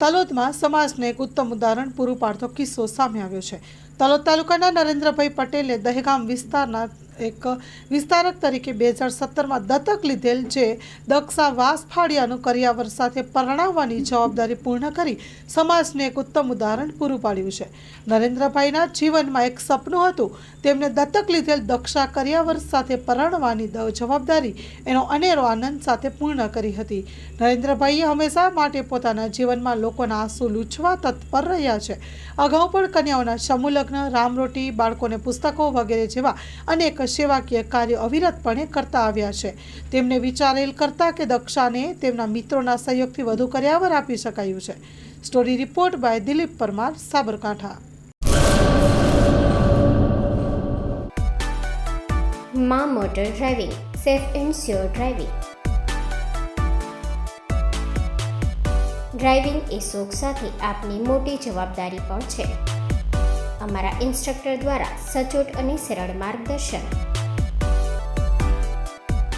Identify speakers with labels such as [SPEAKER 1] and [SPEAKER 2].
[SPEAKER 1] તલોદમાં સમાજને એક ઉત્તમ ઉદાહરણ પૂરું પાડતો કિસ્સો સામે આવ્યો છે. તલોદ તાલુકાના નરેન્દ્રભાઈ પટેલે દહેગામ વિસ્તારના એક વિસ્તારક તરીકે બે હજાર સત્તરમાં દત્તક લીધેલ જે દક્ષા વાસ ફાળિયાનું કરિયાવર સાથે પરણાવવાની જવાબદારી પૂર્ણ કરી સમાજને એક ઉત્તમ ઉદાહરણ પૂરું પાડ્યું છે. નરેન્દ્રભાઈના જીવનમાં એક સપનું હતું. તેમણે દત્તક લીધેલ દક્ષા કરિયાવર સાથે પરણવાની જવાબદારી એનો અનેરો આનંદ સાથે પૂર્ણ કરી હતી. નરેન્દ્રભાઈએ હંમેશા માટે પોતાના જીવનમાં લોકોના આંસુ લૂછવા તત્પર રહ્યા છે. અગાઉ પણ કન્યાઓના સમૂહ લગ્ન, રામરોટી, બાળકોને પુસ્તકો વગેરે જેવા અનેક સેવાકીય કાર્યો અવિરતપણે કરતા આવ્યા છે. તેમને વિચારેલ કરતા કે દક્ષાને તેમના મિત્રોના સહયોગથી વધુ કર્યાવર આપી શકાયું છે. Story report by Dilip Parmar, Sabarkantha.
[SPEAKER 2] મા motor driving, safe and sure driving. Driving એ શોખ સાથે આપની મોટી જવાબદારી પણ છે. અમારા ઇન્સ્ટ્રક્ટર દ્વારા સચોટ અને સરળ માર્ગદર્શન.